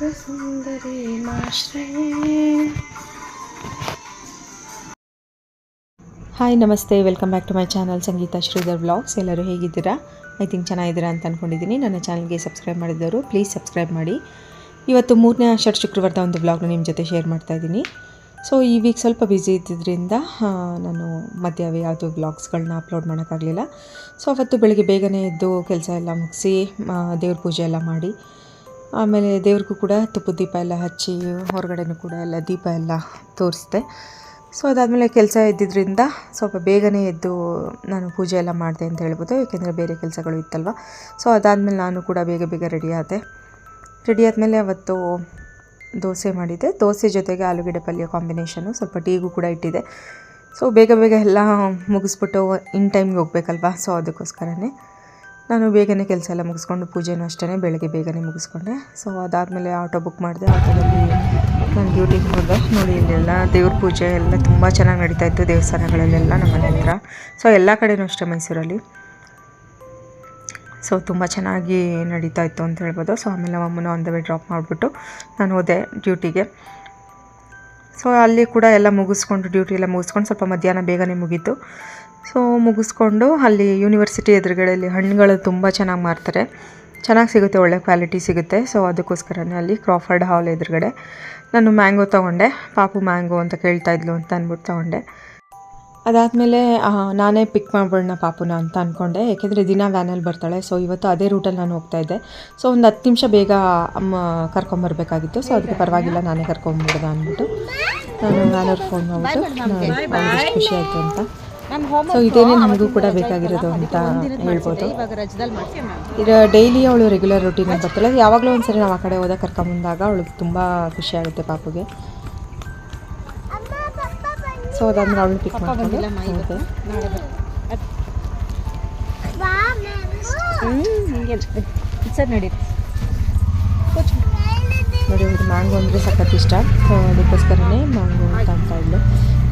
Hi ನಮಸ್ತೆ. Welcome back to my channel Sangeetha Shridhar vlogs ಎಲ್ಲರೂ ಹೇಗಿದ್ದೀರಾ? ಐ ಥಿಂಕ್ ಚೆನ್ನಾಗಿದ್ದೀರಾ ಅಂತ ಅಂದ್ಕೊಂಡಿದ್ದೀನಿ ನನ್ನ ಚಾನಲ್ಗೆ ಸಬ್ಸ್ಕ್ರೈಬ್ ಮಾಡಿದ್ದವರು ಪ್ಲೀಸ್ ಸಬ್ಸ್ಕ್ರೈಬ್ ಮಾಡಿ. ಇವತ್ತು ಮೂರನೇ ಷಟ್ ಶುಕ್ರವಾರದ ಒಂದು ವ್ಲಾಗ್ನ ನಿಮ್ಮ ಜೊತೆ ಶೇರ್ ಮಾಡ್ತಾ ಇದ್ದೀನಿ. ಸೊ ಈ ವೀಕ್ ಸ್ವಲ್ಪ ಬ್ಯುಸಿ ಇದ್ದಿದ್ದರಿಂದ ನಾನು ಮಧ್ಯ ಯಾವುದು ವ್ಲಾಗ್ಸ್ಗಳನ್ನ ಅಪ್ಲೋಡ್ ಮಾಡೋಕ್ಕಾಗಲಿಲ್ಲ. ಸೊ ಅವತ್ತು ಬೆಳಗ್ಗೆ ಬೇಗನೆ ಎದ್ದು ಕೆಲಸ ಎಲ್ಲ ಮುಗಿಸಿ ದೇವ್ರ ಪೂಜೆ ಎಲ್ಲ ಮಾಡಿ ಆಮೇಲೆ ದೇವ್ರಿಗೂ ಕೂಡ ತುಪ್ಪದ ದೀಪ ಎಲ್ಲ ಹಚ್ಚಿ ಹೊರಗಡೆನೂ ಕೂಡ ಎಲ್ಲ ದೀಪ ಎಲ್ಲ ತೋರಿಸಿದೆ. ಸೊ ಅದಾದಮೇಲೆ ಕೆಲಸ ಇದ್ದಿದ್ದರಿಂದ ಸ್ವಲ್ಪ ಬೇಗನೆ ಎದ್ದು ನಾನು ಪೂಜೆ ಎಲ್ಲ ಮಾಡಿದೆ ಅಂತ ಹೇಳ್ಬೋದು. ಏಕೆಂದರೆ ಬೇರೆ ಕೆಲಸಗಳು ಇತ್ತಲ್ವ. ಸೊ ಅದಾದಮೇಲೆ ನಾನು ಕೂಡ ಬೇಗ ಬೇಗ ರೆಡಿ ಆದೆ. ರೆಡಿ ಆದಮೇಲೆ ಅವತ್ತು ದೋಸೆ ಮಾಡಿದ್ದೆ ದೋಸೆ ಜೊತೆಗೆ ಆಲೂಗಡ್ಡೆ ಪಲ್ಯ ಕಾಂಬಿನೇಷನು ಸ್ವಲ್ಪ ಟೀಗೂ ಕೂಡ ಇಟ್ಟಿದ್ದೆ ಸೊ ಬೇಗ ಬೇಗ ಎಲ್ಲ ಮುಗಿಸ್ಬಿಟ್ಟು ಇನ್ ಟೈಮ್ಗೆ ಹೋಗ್ಬೇಕಲ್ವಾ. ಸೊ ಅದಕ್ಕೋಸ್ಕರನೇ. ನಾನು ಬೇಗನೆ ಕೆಲಸ ಎಲ್ಲ ಮುಗಿಸ್ಕೊಂಡು ಪೂಜೆನೂ ಅಷ್ಟೇ ಬೆಳಗ್ಗೆ ಬೇಗನೆ ಮುಗಿಸ್ಕೊಂಡೆ. ಸೊ ಅದಾದಮೇಲೆ ಆಟೋ ಬುಕ್ ಮಾಡಿದೆ. ಆಟೋದಲ್ಲಿ ನಾನು ಡ್ಯೂಟಿಗೆ ಹೋದೆ. ನೋಡಿ, ಇಲ್ಲೆಲ್ಲ ದೇವ್ರ ಪೂಜೆ ಎಲ್ಲ ತುಂಬ ಚೆನ್ನಾಗಿ ನಡೀತಾ ಇತ್ತು ದೇವಸ್ಥಾನಗಳಲ್ಲೆಲ್ಲ ನಮ್ಮ ಮನೆ ಹತ್ರ. ಸೊ ಎಲ್ಲ ಕಡೆಯೂ ಅಷ್ಟೇ ಮೈಸೂರಲ್ಲಿ. ಸೊ ತುಂಬ ಚೆನ್ನಾಗಿ ನಡೀತಾ ಇತ್ತು ಅಂತ ಹೇಳ್ಬೋದು. ಸೊ ಆಮೇಲೆ ನಮ್ಮಮ್ಮನ ಆನ್ ದ ವೇ ಡ್ರಾಪ್ ಮಾಡಿಬಿಟ್ಟು ನಾನು ಹೋದೆ ಡ್ಯೂಟಿಗೆ ಸೊ ಅಲ್ಲಿ ಕೂಡ ಎಲ್ಲ ಮುಗಿಸ್ಕೊಂಡು ಡ್ಯೂಟಿ ಎಲ್ಲ ಮುಗಿಸ್ಕೊಂಡು ಸ್ವಲ್ಪ ಮಧ್ಯಾಹ್ನ ಬೇಗನೆ ಮುಗೀತು. ಸೊ ಮುಗಿಸ್ಕೊಂಡು ಅಲ್ಲಿ ಯೂನಿವರ್ಸಿಟಿ ಎದುರುಗಡೆಯಲ್ಲಿ ಹಣ್ಣುಗಳು ತುಂಬ ಚೆನ್ನಾಗಿ ಮಾರ್ತಾರೆ. ಚೆನ್ನಾಗಿ ಸಿಗುತ್ತೆ ಒಳ್ಳೆ ಕ್ವಾಲಿಟಿ ಸಿಗುತ್ತೆ. ಸೊ ಅದಕ್ಕೋಸ್ಕರನೇ ಅಲ್ಲಿ ಕ್ರಾಫರ್ಡ್ ಹಾಲ್ ಎದುರುಗಡೆ ನಾನು ಮ್ಯಾಂಗೋ ತೊಗೊಂಡೆ. ಪಾಪು ಮ್ಯಾಂಗೋ ಅಂತ ಕೇಳ್ತಾ ಇದ್ಲು ಅಂತ ಅಂದ್ಬಿಟ್ಟು ತೊಗೊಂಡೆ. ಅದಾದಮೇಲೆ ನಾನೇ ಪಿಕ್ ಮಾಡ್ಬಿಡೋಣ ಪಾಪುನ ಅಂತ ಅಂದ್ಕೊಂಡೆ ಯಾಕೆಂದರೆ ದಿನ ವ್ಯಾನಲ್ಲಿ ಬರ್ತಾಳೆ. ಸೊ ಇವತ್ತು ಅದೇ ರೂಟಲ್ಲಿ ನಾನು ಹೋಗ್ತಾ ಇದ್ದೆ. ಸೊ ಒಂದು ಹತ್ತು ನಿಮಿಷ ಬೇಗ ಅಮ್ಮ ಕರ್ಕೊಂಬರ್ಬೇಕಾಗಿತ್ತು ಸೊ ಅದಕ್ಕೆ ಪರವಾಗಿಲ್ಲ ನಾನೇ ಕರ್ಕೊಂಬಿಡ್ದ ಅಂದ್ಬಿಟ್ಟು ನಾನು ವ್ಯಾನವ್ರಿಗೆ ಫೋನ್ ಮಾಡಿಬಿಟ್ಟು ಖುಷಿ ಆಯಿತು ಅಂತ. ಸೊ ಇದೇನೇ ನಮಗೂ ಕೂಡ ಬೇಕಾಗಿರೋದು ಅಂತ ಹೇಳ್ಬೋದು. ಇದು ಡೈಲಿ ಅವಳು ರೆಗ್ಯುಲರ್ ರೂಟೀನ್ ಬರ್ತಾಳೆ. ಯಾವಾಗಲೂ ಒಂದ್ಸರಿ ನಾವು ಆ ಕಡೆ ಹೋದಾಗ ಕರ್ಕೊಂಬಂದಾಗ ಅವಳಿಗೆ ತುಂಬ ಖುಷಿ ಆಗುತ್ತೆ ಪಾಪುಗೆ. ಸೊ ಅದಾದ್ಮೇಲೆ ಅವಳು ಪಿಕ್ ಮಾಡ್ಕೊಂಡು. ನೋಡಿ. ಮ್ಯಾಂಗೋ ಅಂದರೆ ಸಖತ್ ಇಷ್ಟ. ಸೊ ಅದಕ್ಕೋಸ್ಕರನೇ ಮ್ಯಾಂಗೋ ಅಂತ ಅಂತ ಇದ್ಲು.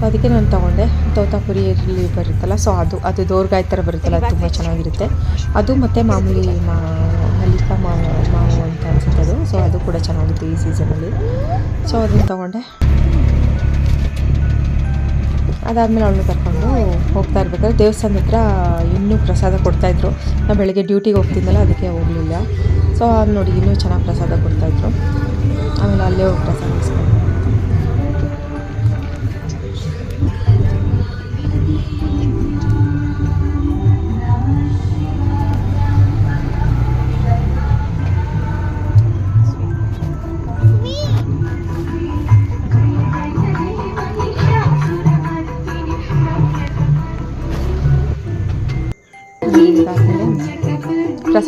ಅದಕ್ಕೆ ನಾನು ತೊಗೊಂಡೆ. ತೋತಾಪುರಿಯಲ್ಲಿ ಬರುತ್ತಲ್ಲ ಸೊ ಅದು ಅದು ದೋರ್ಗಾಯಿ ಥರ ಬರುತ್ತಲ್ಲ, ಅದು ತುಂಬ ಚೆನ್ನಾಗಿರುತ್ತೆ. ಅದು ಮತ್ತು ಮಾಮೂಲಿ ಮಾ, ಮಲ್ಲಿಕಾ ಮಾವು ಮಾವು ಅಂತ ಅನಿಸುತ್ತೆ ಅದು. ಸೊ ಅದು ಕೂಡ ಚೆನ್ನಾಗಿತ್ತು ಈ ಸೀಸನಲ್ಲಿ ಸೊ ಅದನ್ನು ತೊಗೊಂಡೆ. ಅದಾದಮೇಲೆ ಅವಳು ಕರ್ಕೊಂಡು ಹೋಗ್ತಾ ಇರ್ಬೇಕಾದ್ರೆ ದೇವಸ್ಥಾನದ ಹತ್ರ ಇನ್ನೂ ಪ್ರಸಾದ ಕೊಡ್ತಾಯಿದ್ರು ನಾನು ಬೆಳಗ್ಗೆ ಡ್ಯೂಟಿಗೆ ಹೋಗ್ತಿದ್ದಲ್ಲ ಅದಕ್ಕೆ ಹೋಗಲಿಲ್ಲ. ಸೊ ನೋಡಿ, ಇನ್ನೂ ಚೆನ್ನಾಗಿ ಪ್ರಸಾದ ಕೊಡ್ತಾಯಿದ್ರು ಆಮೇಲೆ ಅಲ್ಲೇ ಹೋಗಿ ಪ್ರಸಾದ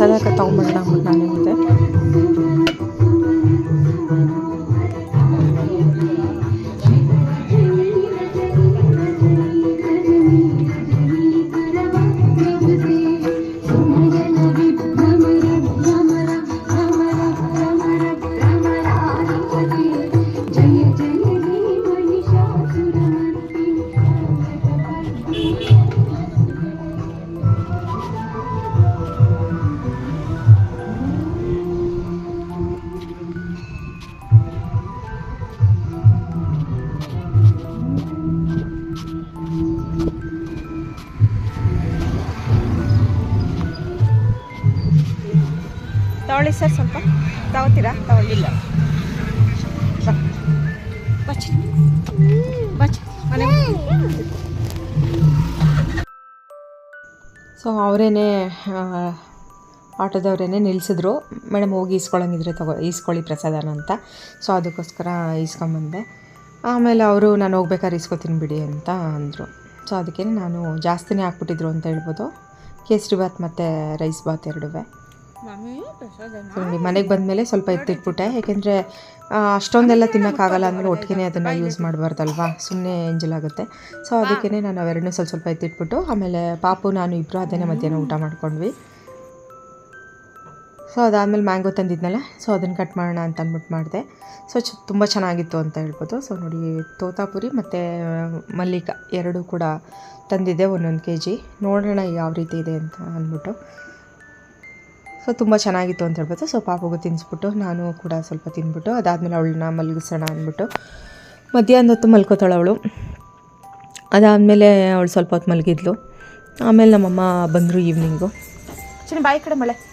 ಪ್ರಸಾದ ತೊಗೊಂಬಿಡೋಣ ಅಂದ್ಬಿಟ್ಟು ನಾನು ಹೋದೆ ತಗೊಳ್ಳಿ ಸೊ ಅವರೇನೆ ಆಟೋದವರೇನೆ ನಿಲ್ಲಿಸಿದ್ರು ಮೇಡಮ್ ಹೋಗಿ ಈಸ್ಕೊಳ್ಳೋಂಗಿದ್ರೆ ತಗೋ, ಈಸ್ಕೊಳ್ಳಿ ಪ್ರಸಾದನ ಅಂತ. ಸೊ ಅದಕ್ಕೋಸ್ಕರ ಈಸ್ಕೊಂಬಂದೆ. ಆಮೇಲೆ ಅವರು, ನಾನು ಹೋಗ್ಬೇಕಾದ್ರೆ ಈಸ್ಕೊತೀನಿ ಬಿಡಿ ಅಂತ ಅಂದರು. ಸೊ ಅದಕ್ಕೆ ನಾನು ಜಾಸ್ತಿನೇ ಹಾಕ್ಬಿಟ್ಟಿದ್ರು ಅಂತ ಹೇಳ್ಬೋದು. ಕೇಸರಿ ಬಾತ್ ಮತ್ತು ರೈಸ್ ಬಾತ್ ಎರಡೂ ನೋಡಿ ಮನೆಗೆ ಬಂದಮೇಲೆ ಸ್ವಲ್ಪ ಎತ್ತಿಟ್ಬಿಟ್ಟೆ. ಯಾಕೆಂದರೆ ಅಷ್ಟೊಂದೆಲ್ಲ ತಿನ್ನೋಕ್ಕಾಗಲ್ಲ ಅಂದರೆ ಒಟ್ಟಿಗೆ ಅದನ್ನು ಯೂಸ್ ಮಾಡಬಾರ್ದಲ್ವಾ? ಸುಮ್ಮನೆ ಎಂಜಲಾಗುತ್ತೆ ಸೊ ಅದಕ್ಕೇ ನಾನು ಅವೆರಡನ್ನೂ ಸ್ವಲ್ಪ ಸ್ವಲ್ಪ ಎತ್ತಿಟ್ಬಿಟ್ಟು ಆಮೇಲೆ ಪಾಪು ನಾನು ಇಬ್ಬರು ಅದೇ ಮಧ್ಯಾಹ್ನ ಊಟ ಮಾಡ್ಕೊಂಡ್ವಿ. ಸೊ ಅದಾದಮೇಲೆ ಮ್ಯಾಂಗೋ ತಂದಿದ್ನಲ್ಲ ಸೊ ಅದನ್ನು ಕಟ್ ಮಾಡೋಣ ಅಂತ ಅಂದ್ಬಿಟ್ಟು ಮಾಡಿದೆ. ಸೊ ಚ ತುಂಬ ಚೆನ್ನಾಗಿತ್ತು ಅಂತ ಹೇಳ್ಬೋದು. ಸೊ ನೋಡಿ ತೋತಾಪುರಿ ಮತ್ತು ಮಲ್ಲಿಕ ಎರಡೂ ಕೂಡ ತಂದಿದ್ದೆ ಒಂದೊಂದು ಕೆ ಜಿ ನೋಡೋಣ ಯಾವ ರೀತಿ ಇದೆ ಅಂತ ಅಂದ್ಬಿಟ್ಟು. ಸೊ ತುಂಬ ಚೆನ್ನಾಗಿತ್ತು ಅಂತ ಹೇಳ್ಬೋದು ಸೊ ಪಾಪಗೂ ತಿನ್ನಿಸ್ಬಿಟ್ಟು ನಾನು ಕೂಡ ಸ್ವಲ್ಪ ತಿಂದ್ಬಿಟ್ಟು ಅದಾದಮೇಲೆ ಅವಳನ್ನ ಮಲಗಿಸೋಣ ಅಂದ್ಬಿಟ್ಟು ಮಧ್ಯಾಹ್ನದ ಹೊತ್ತು ಮಲ್ಕೋತಾಳೆ ಅವಳು. ಅದಾದಮೇಲೆ ಅವಳು ಸ್ವಲ್ಪ ಹೊತ್ತು ಮಲಗಿದ್ಲು. ಆಮೇಲೆ ನಮ್ಮಮ್ಮ ಬಂದರು ಈವ್ನಿಂಗು ಬಾಯಿ ಕಡೆ ಮಳೆ.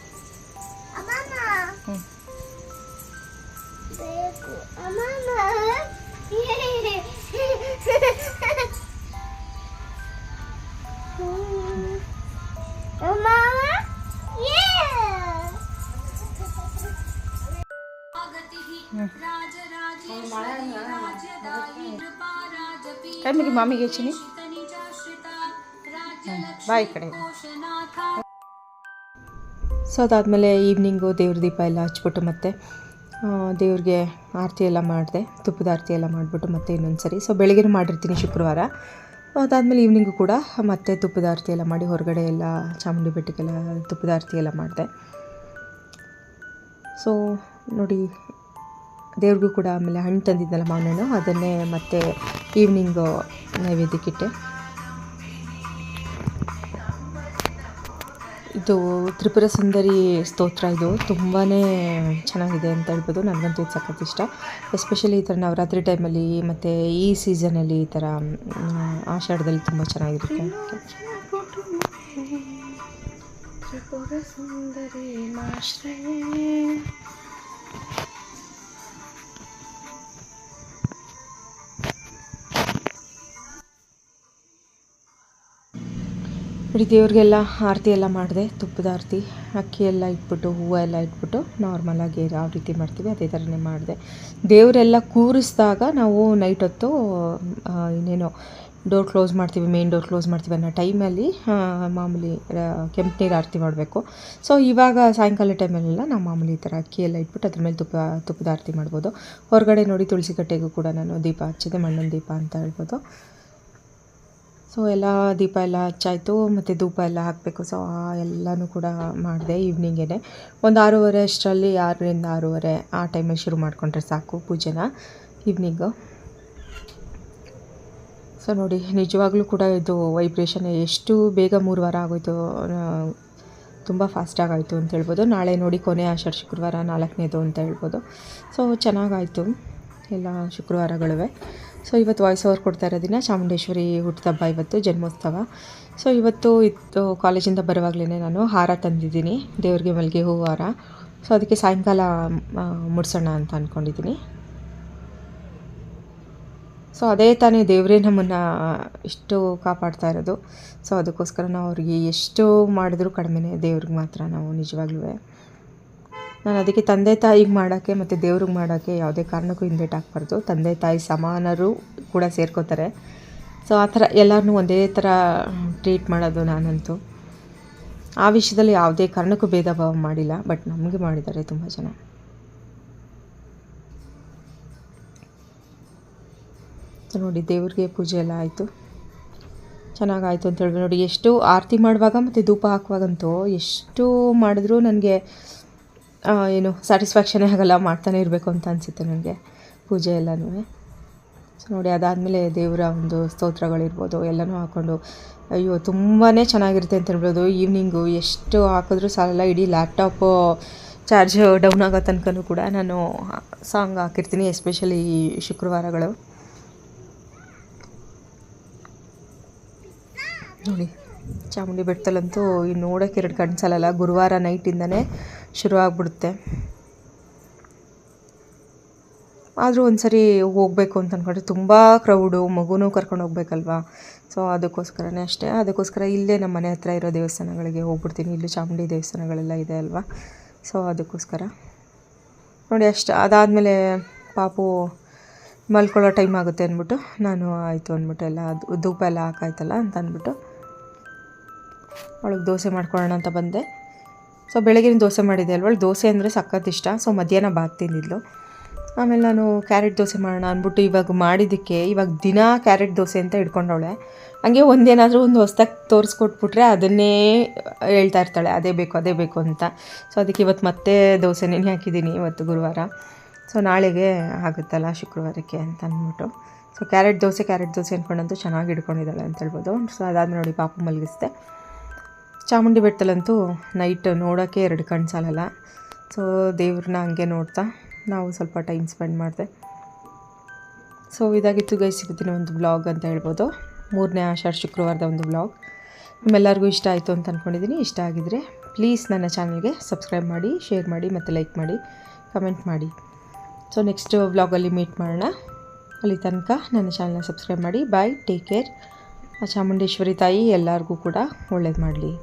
ಕೈಮಿಗೆ ಮಾಮಿಗೆ ಹೆಚ್ಚಿನಿ. ಬಾಯಿ ಕಡೆ. ಸೊ, ಅದಾದಮೇಲೆ ಈವ್ನಿಂಗು ದೇವ್ರ ದೀಪ ಎಲ್ಲ ಹಚ್ಬಿಟ್ಟು ಮತ್ತೆ ದೇವ್ರಿಗೆ ಆರತಿ ಎಲ್ಲ ಮಾಡಿದೆ, ತುಪ್ಪದ ಆರತಿ ಎಲ್ಲ ಮಾಡಿಬಿಟ್ಟು ಮತ್ತೆ ಇನ್ನೊಂದು ಸರಿ ಸೊ ಬೆಳಗ್ಗೆ ಮಾಡಿರ್ತೀನಿ ಶುಕ್ರವಾರ. ಅದಾದಮೇಲೆ ಈವ್ನಿಂಗು ಕೂಡ ಮತ್ತೆ ತುಪ್ಪದ ಆರತಿ ಎಲ್ಲ ಮಾಡಿ ಹೊರಗಡೆ ಎಲ್ಲ ಚಾಮುಂಡಿ ಬೆಟ್ಟಕ್ಕೆಲ್ಲ ತುಪ್ಪದ ಆರತಿ ಎಲ್ಲ ಮಾಡಿದೆ. ಸೊ, ನೋಡಿ ದೇವ್ರಿಗೂ ಕೂಡ ಆಮೇಲೆ ಹಣ್ಣು ತಂದಿದ್ನಲ್ಲ ಮಾವಿನ ಅದನ್ನೇ ಮತ್ತೆ ಈವ್ನಿಂಗು ನೈವೇದ್ಯಕ್ಕಿಟ್ಟೆ. ಇದು ತ್ರಿಪುರ ಸುಂದರಿ ಸ್ತೋತ್ರ ಇದು. ತುಂಬಾ ಚೆನ್ನಾಗಿದೆ ಅಂತ ಹೇಳ್ಬೋದು. ನನಗಂತೂ ಇದು ಸಖತ್ ಇಷ್ಟ. ಎಸ್ಪೆಷಲಿ ಈ ಥರ ನವರಾತ್ರಿ ಟೈಮಲ್ಲಿ ಮತ್ತು ಈ ಸೀಸನಲ್ಲಿ ಈ ಥರ ಆಷಾಢದಲ್ಲಿ ತುಂಬ ಚೆನ್ನಾಗಿರುತ್ತೆ. ತ್ರಿಪುರ ಸುಂದರಿ ನೋಡಿ ದೇವ್ರಿಗೆಲ್ಲ ಆರತಿ ಎಲ್ಲ ಮಾಡಿದೆ, ತುಪ್ಪದ ಆರತಿ. ಅಕ್ಕಿ ಎಲ್ಲ ಇಟ್ಬಿಟ್ಟು, ಹೂವು ಎಲ್ಲ ಇಟ್ಬಿಟ್ಟು ನಾರ್ಮಲಾಗಿ ಯಾವ ರೀತಿ ಮಾಡ್ತೀವಿ ಅದೇ ಥರನೇ ಮಾಡಿದೆ. ದೇವರೆಲ್ಲ ಕೂರಿಸಿದಾಗ ನಾವು ನೈಟ್ ಹೊತ್ತು ಇನ್ನೇನು ಡೋರ್ ಕ್ಲೋಸ್ ಮಾಡ್ತೀವಿ ಮೇನ್ ಡೋರ್ ಕ್ಲೋಸ್ ಮಾಡ್ತೀವಿ ಅನ್ನೋ ಟೈಮಲ್ಲಿ ಮಾಮೂಲಿ ಕೆಂಪು ನೀರು ಆರತಿ ಮಾಡಬೇಕು. ಸೊ ಇವಾಗ ಸಾಯಂಕಾಲ ಟೈಮಲ್ಲೆಲ್ಲ ನಾವು ಮಾಮೂಲಿ ಈ ಥರ ಅಕ್ಕಿ ಎಲ್ಲ ಇಟ್ಬಿಟ್ಟು ಅದ್ರ ಮೇಲೆ ತುಪ್ಪ, ತುಪ್ಪದ ಆರತಿ ಮಾಡ್ಬೋದು. ಹೊರಗಡೆ ನೋಡಿ ತುಳಸಿ ಕಟ್ಟೆಗೂ ಕೂಡ ನಾನು ದೀಪ ಹಚ್ಚಿದೆ, ಮಣ್ಣಿನ ದೀಪ ಅಂತ ಹೇಳ್ಬೋದು. ಸೊ ಎಲ್ಲ ದೀಪ ಎಲ್ಲ ಹಚ್ಚಾಯಿತು, ಮತ್ತು ಧೂಪ ಎಲ್ಲ ಹಾಕಬೇಕು. ಸೊ ಆ ಎಲ್ಲನೂ ಕೂಡ ಮಾಡಿದೆ ಈವ್ನಿಂಗೇ ಒಂದು ಆರೂವರೆ ಅಷ್ಟರಲ್ಲಿ, ಆರರಿಂದ ಆರೂವರೆ ಆ ಟೈಮಲ್ಲಿ ಶುರು ಮಾಡಿಕೊಂಡ್ರೆ ಸಾಕು ಪೂಜೆನ ಈವ್ನಿಂಗು ಸೊ ನೋಡಿ, ನಿಜವಾಗ್ಲೂ ಕೂಡ ಇದು ವೈಬ್ರೇಷನ್ ಎಷ್ಟು ಬೇಗ ಮೂರು ವಾರ ಆಗೋಯ್ತು ತುಂಬ ಫಾಸ್ಟಾಗಿ ಆಯಿತು ಅಂತ ಹೇಳ್ಬೋದು. ನಾಳೆ ನೋಡಿ ಕೊನೆ ಆಷಾಢ ಶುಕ್ರವಾರ ನಾಲ್ಕನೇದು ಅಂತ ಹೇಳ್ಬೋದು. ಸೊ ಚೆನ್ನಾಗಾಯಿತು. ಎಲ್ಲ ಶುಕ್ರವಾರಗಳಿವೆ. ಸೊ ಇವತ್ತು ವಾಯ್ಸ್ ಓವರ್ ಕೊಡ್ತಾ ಇರೋ ದಿನ ಚಾಮುಂಡೇಶ್ವರಿ ಹುಟ್ಟಿದಬ್ಬ ಇವತ್ತು, ಜನ್ಮೋತ್ಸವ. ಸೊ ಇವತ್ತು ಇತ್ತು ಕಾಲೇಜಿಂದ ಬರುವಾಗಲೇ ನಾನು ಹಾರ ತಂದಿದ್ದೀನಿ, ದೇವ್ರಿಗೆ ಮಲ್ಲಿಗೆ ಹೂವು ಹಾರ. ಸೊ ಅದಕ್ಕೆ ಸಾಯಂಕಾಲ ಮುಡ್ಸೋಣ ಅಂತ ಅಂದ್ಕೊಂಡಿದ್ದೀನಿ ಸೊ ಅದೇ ತಾನೇ ದೇವರೇ ನಮ್ಮನ್ನು ಇಷ್ಟು ಕಾಪಾಡ್ತಾ ಇರೋದು. ಸೊ ಅದಕ್ಕೋಸ್ಕರ ನಾವು ಅವ್ರಿಗೆ ಎಷ್ಟು ಮಾಡಿದ್ರೂ ಕಡಿಮೆನೇ ದೇವ್ರಿಗೆ ಮಾತ್ರ ನಾವು ನಿಜವಾಗ್ಲೂ ನಾನು ಅದಕ್ಕೆ ತಂದೆ ತಾಯಿಗೆ ಮಾಡೋಕ್ಕೆ ಮತ್ತು ದೇವ್ರಿಗೆ ಮಾಡೋಕ್ಕೆ ಯಾವುದೇ ಕಾರಣಕ್ಕೂ ಹಿಂದೇಟ್ ಹಾಕ್ಬಾರ್ದು ತಂದೆ ತಾಯಿ ಸಮಾನರು ಕೂಡ ಸೇರ್ಕೋತಾರೆ. ಸೊ ಆ ಥರ ಎಲ್ಲರನ್ನೂ ಒಂದೇ ಥರ ಟ್ರೀಟ್ ಮಾಡೋದು ನಾನಂತೂ. ಆ ವಿಷಯದಲ್ಲಿ ಯಾವುದೇ ಕಾರಣಕ್ಕೂ ಭೇದ ಭಾವ ಮಾಡಿಲ್ಲ ಬಟ್ ನಮಗೆ ಮಾಡಿದ್ದಾರೆ ತುಂಬ ಜನ. ನೋಡಿ ದೇವ್ರಿಗೆ ಪೂಜೆ ಎಲ್ಲ ಆಯಿತು. ಚೆನ್ನಾಗಾಯಿತು ಅಂತ ಹೇಳಿದ್ರೆ ನೋಡಿ, ಎಷ್ಟು ಆರತಿ ಮಾಡುವಾಗ ಮತ್ತು ಧೂಪ ಹಾಕುವಾಗಂತೂ ಎಷ್ಟು ಮಾಡಿದ್ರೂ ನನಗೆ ಏನು ಸ್ಯಾಟಿಸ್ಫ್ಯಾಕ್ಷನೇ ಆಗಲ್ಲ ಮಾಡ್ತಾನೆ ಇರಬೇಕು ಅಂತ ಅನಿಸುತ್ತೆ ನನಗೆ, ಪೂಜೆ ಎಲ್ಲನೂ. ಸೊ ನೋಡಿ, ಅದಾದಮೇಲೆ ದೇವರ ಒಂದು ಸ್ತೋತ್ರಗಳಿರ್ಬೋದು, ಎಲ್ಲನೂ ಹಾಕ್ಕೊಂಡು ಅಯ್ಯೋ ತುಂಬಾ ಚೆನ್ನಾಗಿರುತ್ತೆ ಅಂತ ಹೇಳ್ಬೋದು ಈವ್ನಿಂಗು ಎಷ್ಟು ಹಾಕಿದ್ರೂ ಸಾಲಲ್ಲ, ಇಡೀ ಲ್ಯಾಪ್ಟಾಪು ಚಾರ್ಜ್ ಡೌನ್ ಆಗೋ ತನಕನೂ ಕೂಡ ನಾನು ಸಾಂಗ್ ಹಾಕಿರ್ತೀನಿ ಎಸ್ಪೆಷಲಿ ಶುಕ್ರವಾರಗಳು. ನೋಡಿ. ಚಾಮುಂಡಿ ಬೆಟ್ಟದಲ್ಲಂತೂ ಇನ್ನು ನೋಡೋಕೆ ಎರಡು ಕಣ್ಸಲ್ಲ ಗುರುವಾರ ನೈಟಿಂದನೇ ಶುರು ಆಗ್ಬಿಡುತ್ತೆ ಆದರೂ ಒಂದು ಸರಿ ಹೋಗಬೇಕು ಅಂತ ಅಂದ್ಕೊಂಡ್ರೆ ತುಂಬ ಕ್ರೌಡು ಮಗುನೂ ಕರ್ಕೊಂಡು ಹೋಗ್ಬೇಕಲ್ವಾ? ಸೊ ಅದಕ್ಕೋಸ್ಕರನೇ ಅಷ್ಟೇ. ಅದಕ್ಕೋಸ್ಕರ ಇಲ್ಲೇ ನಮ್ಮ ಮನೆ ಹತ್ರ ಇರೋ ದೇವಸ್ಥಾನಗಳಿಗೆ ಹೋಗ್ಬಿಡ್ತೀನಿ. ಇಲ್ಲೂ ಚಾಮುಂಡಿ ದೇವಸ್ಥಾನಗಳೆಲ್ಲ ಇದೆ ಅಲ್ವಾ? ಸೊ ಅದಕ್ಕೋಸ್ಕರ. ನೋಡಿ, ಅಷ್ಟು. ಅದಾದಮೇಲೆ ಪಾಪು ಮಲ್ಕೊಳ್ಳೋ ಟೈಮ್ ಆಗುತ್ತೆ ಅಂದ್ಬಿಟ್ಟು ನಾನು ಆಯಿತು ಅಂದ್ಬಿಟ್ಟು ಎಲ್ಲ ಅದು ಧೂಪ ಎಲ್ಲ ಹಾಕಾಯ್ತಲ್ಲ ಅಂತ ಅಂದ್ಬಿಟ್ಟು ಅವಳಿಗೆ ದೋಸೆ ಮಾಡ್ಕೊಳ್ಳೋಣ ಅಂತ ಬಂದೆ. ಸೊ ಬೆಳಗಿನ ದೋಸೆ ಮಾಡಿದೆ ಅಲ್ವಳು ದೋಸೆ ಅಂದರೆ ಸಖತ್ ಇಷ್ಟ. ಸೊ ಮಧ್ಯಾಹ್ನ ಬಾತ್ ತಿಂದಿದ್ಲು. ಆಮೇಲೆ ನಾನು ಕ್ಯಾರೆಟ್ ದೋಸೆ ಮಾಡೋಣ ಅಂದ್ಬಿಟ್ಟು ಇವಾಗ ಮಾಡಿದ್ದಕ್ಕೆ, ಇವಾಗ ದಿನ ಕ್ಯಾರೆಟ್ ದೋಸೆ ಅಂತ ಇಟ್ಕೊಂಡವಳೆ ಹಂಗೆ ಒಂದೇನಾದರೂ ಒಂದು ಹೊಸ್ದಾಗಿ ತೋರಿಸ್ಕೊಟ್ಬಿಟ್ರೆ ಅದನ್ನೇ ಹೇಳ್ತಾ ಇರ್ತಾಳೆ, ಅದೇ ಬೇಕು ಅದೇ ಬೇಕು ಅಂತ. ಸೊ ಅದಕ್ಕೆ ಇವತ್ತು ಮತ್ತೆ ದೋಸೆ ನೆನೆ ಹಾಕಿದ್ದೀನಿ ಇವತ್ತು ಗುರುವಾರ. ಸೊ ನಾಳೆಗೆ ಆಗುತ್ತಲ್ಲ ಶುಕ್ರವಾರಕ್ಕೆ ಅಂತ ಅಂದ್ಬಿಟ್ಟು. So carrot dosa carrot dosa ಅಂದ್ಕೊಂಡಂತೂ ಚೆನ್ನಾಗಿ ಹಿಡ್ಕೊಂಡಿದ್ದಾಳೆ ಅಂತ ಹೇಳ್ಬೋದು. ಸೊ ಅದಾದ ನೋಡಿ ಪಾಪು ಮಲಗಿಸ್ದೆ. ಚಾಮುಂಡಿ ಬೆಟ್ಟದಲ್ಲಂತೂ ನೈಟ್ ನೋಡೋಕ್ಕೆ ಎರಡು ಕಣ್ಣು ಸಾಲಲ್ಲ ಸೊ ದೇವ್ರನ್ನ ಹಂಗೆ ನೋಡ್ತಾ ನಾವು ಸ್ವಲ್ಪ ಟೈಮ್ ಸ್ಪೆಂಡ್ ಮಾಡಿದೆ. ಸೊ ಇದಾಗಿತ್ತು ಗೈ ಇವತ್ತಿನ ಒಂದು ಬ್ಲಾಗ್ ಅಂತ ಹೇಳ್ಬೋದು. ಮೂರನೇ ಆಷಾಢ ಶುಕ್ರವಾರದ ಒಂದು ಬ್ಲಾಗ್ ನಿಮ್ಮೆಲ್ಲರಿಗೂ ಇಷ್ಟ ಆಯಿತು ಅಂತ ಅಂದ್ಕೊಂಡಿದ್ದೀನಿ ಇಷ್ಟ ಆಗಿದರೆ ಪ್ಲೀಸ್ ನನ್ನ ಚಾನಲ್ಗೆ ಸಬ್ಸ್ಕ್ರೈಬ್ ಮಾಡಿ ಶೇರ್ ಮಾಡಿ ಮತ್ತು ಲೈಕ್ ಮಾಡಿ ಕಮೆಂಟ್ ಮಾಡಿ. ಸೊ ನೆಕ್ಸ್ಟ್ ವ್ಲಾಗಲ್ಲಿ ಮೀಟ್ ಮಾಡೋಣ. ಅಲ್ಲಿ ತನಕ ನನ್ನ ಚಾನಲ್ನ ಸಬ್ಸ್ಕ್ರೈಬ್ ಮಾಡಿ. ಬಾಯ್ ಟೇಕ್ ಕೇರ್ ಆ ಚಾಮುಂಡೇಶ್ವರಿ ತಾಯಿ ಎಲ್ಲರಿಗೂ ಕೂಡ ಒಳ್ಳೇದು ಮಾಡಲಿ.